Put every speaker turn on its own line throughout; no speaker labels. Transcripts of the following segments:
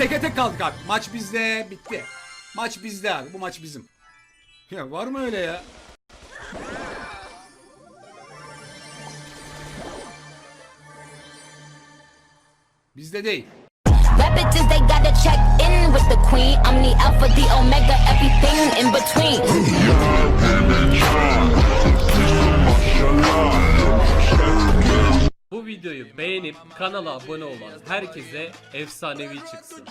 teke tek kaldık abi. Maç bizde bitti. Maç bizde abi. Bu maç bizim. Ya var mı öyle ya? Bizde değil.
Bitches, they gotta check in with the queen. I'm the alpha, the omega, everything in between.
Bu videoyu beğenip kanala abone olan herkese efsanevi çıksın.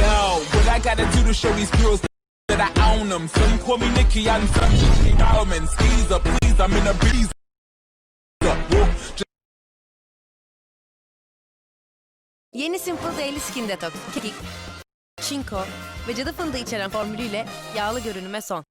Yo, what I gotta do to show these girls I own them. Some call me Nicky, I'm some Diamond. Skeezer, please, I'm in a breeze.
Yeni Simple Daily Skin Detox. Kekik, çinko ve cadı fındığı içeren formülüyle yağlı görünüme son.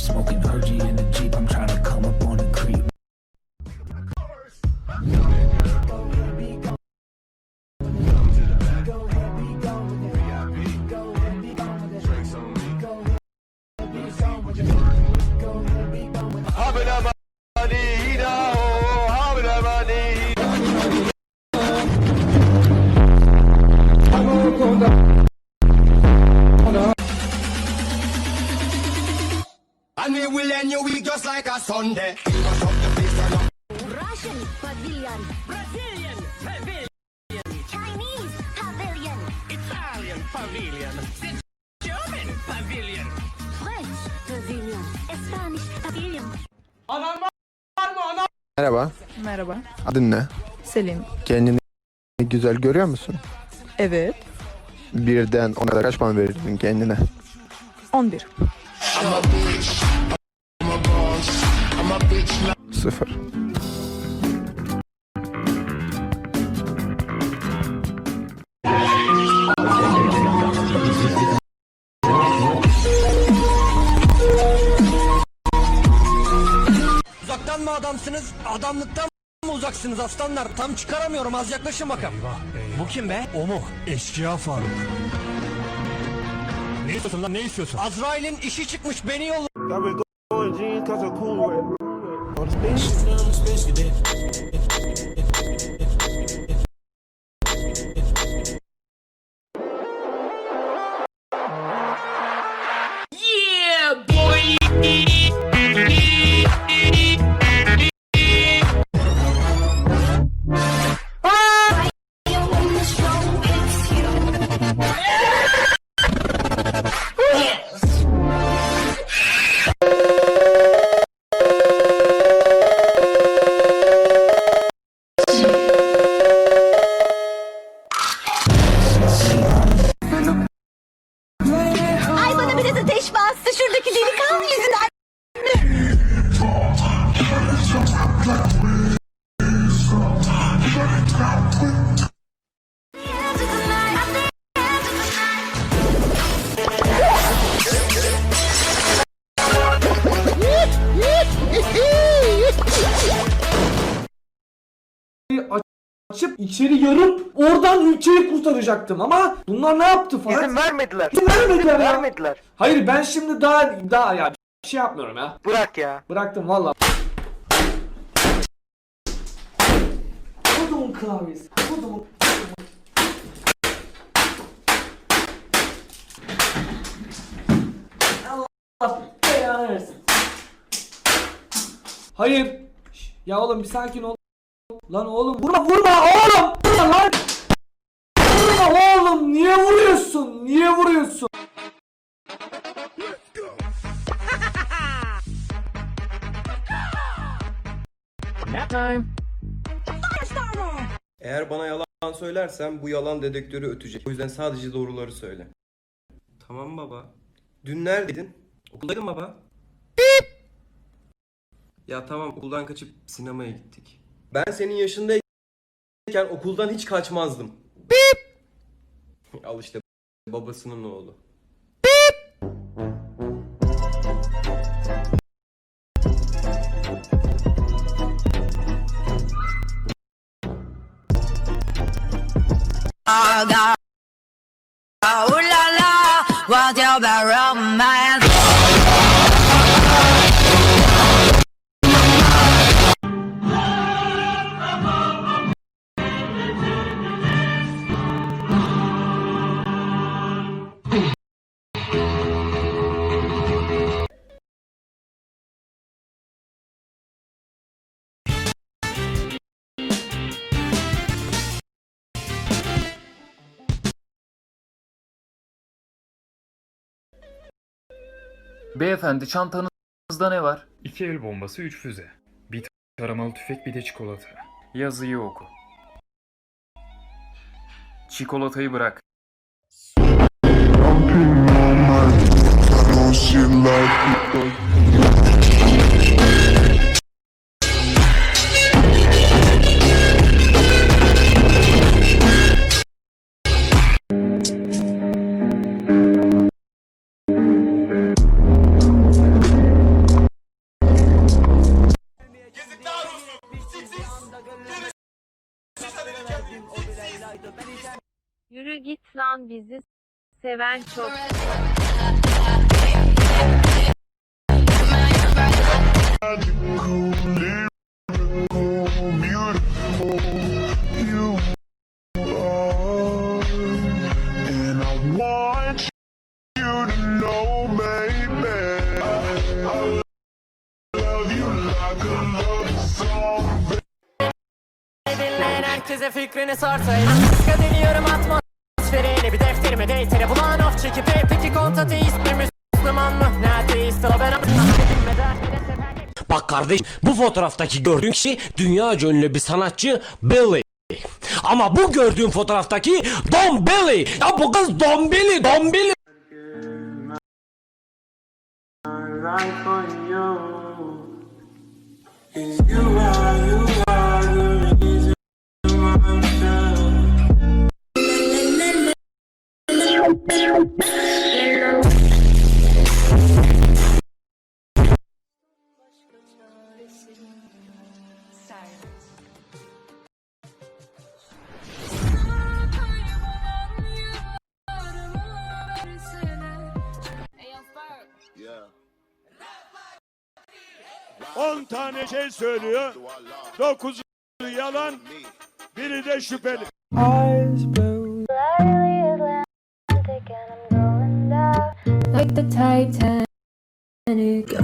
Smoking RG in the Jeep. I'm trying
Sunday.
Russian pavilion. Brazilian pavilion. Chinese pavilion. Italian pavilion. German pavilion. French pavilion. Spanish pavilion.
Merhaba.
Merhaba.
Adın ne?
Selin.
Kendini güzel görüyor musun?
Evet.
Birden ona kadar kaç puan verirdin kendine?
11.
Sıfır.
Uzaktan mı adamsınız? Adamlıktan mı uzaksınız aslanlar? Tam çıkaramıyorum az yaklaşın bakalım. Bu kim be? O mu? Eşkıya Faruk. Ne istiyorsun lan ne istiyorsun? Azrail'in işi çıkmış beni
Jeans cause I'm cool with.
Açıp içeri yarıp oradan ülkeyi kurtaracaktım ama bunlar ne yaptı falan? İzin vermediler. İzin vermediler ya. Vermediler. Hayır ben şimdi daha daha ya bir şey yapmıyorum ya. Bırak ya. Bıraktım valla. Kodumun klavyesi. Kodumun. Allah belanı versin. Hayır. Ya oğlum bir sakin ol. Lan oğlum vurma vurma oğlum. Vurma lan. Vurma oğlum niye vuruyorsun? Niye vuruyorsun?
Eğer bana yalan söylersen bu yalan dedektörü ötecek. O yüzden sadece doğruları söyle. Tamam baba. Dün neredeydin? Okuldaydım baba. Ya tamam okuldan kaçıp sinemaya gittik. Ben senin yaşındayken okuldan hiç kaçmazdım. Bip! Al işte babasının oğlu.
Beyefendi çantanızda ne var?
İki el bombası, üç füze. Bir taramalı tüfek, bir de çikolata.
Yazıyı oku. Çikolatayı bırak.
Lan bizi seven çok.
herkese fikrini sorsaydım Sıska deniyorum atmosferine Bir defterime deytere bulan of çekip E peki kontateist mi Müslüman mı? Ne ateist o ben Bak kardeş bu fotoğraftaki gördüğün kişi dünya ünlü bir sanatçı Billy. Ama bu gördüğün fotoğraftaki Don Billy. Ya bu kız Don Billy, Don Billy.
On tane şey söylüyor. Dokuzu yalan, biri de şüpheli.
Like the Titanic.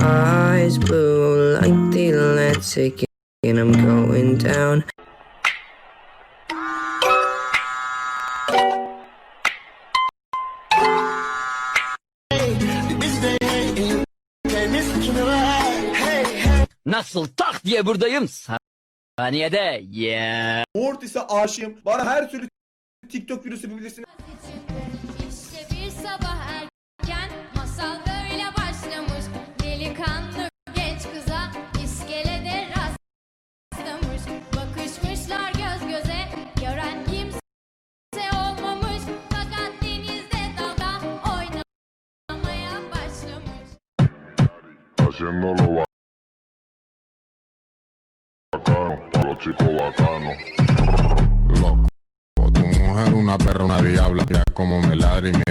Eyes blue like the Atlantic and I'm going down.
Nasıl tak diye buradayım? Saniyede. Yeah.
Mortis'e aşığım. Bana her türlü TikTok videosu bilirsin.
İşte bir sabah erken masal böyle başlamış. Delikanlı genç kıza iskelede rastlamış. Bakışmışlar göz göze gören kimse olmamış. Fakat denizde dalga oynamaya başlamış.
Haciéndolo bacano, los chicos bacanos. Loco, tu mujer una perra, una diabla, ya como me ladra y me...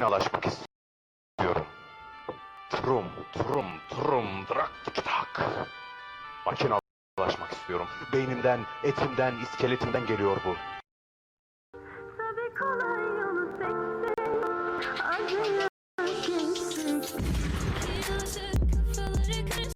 Makinalaşmak istiyorum. Trum, trum, trum, drak, tik, tak. Makinalaşmak istiyorum. Beynimden, etimden, iskeletimden geliyor bu.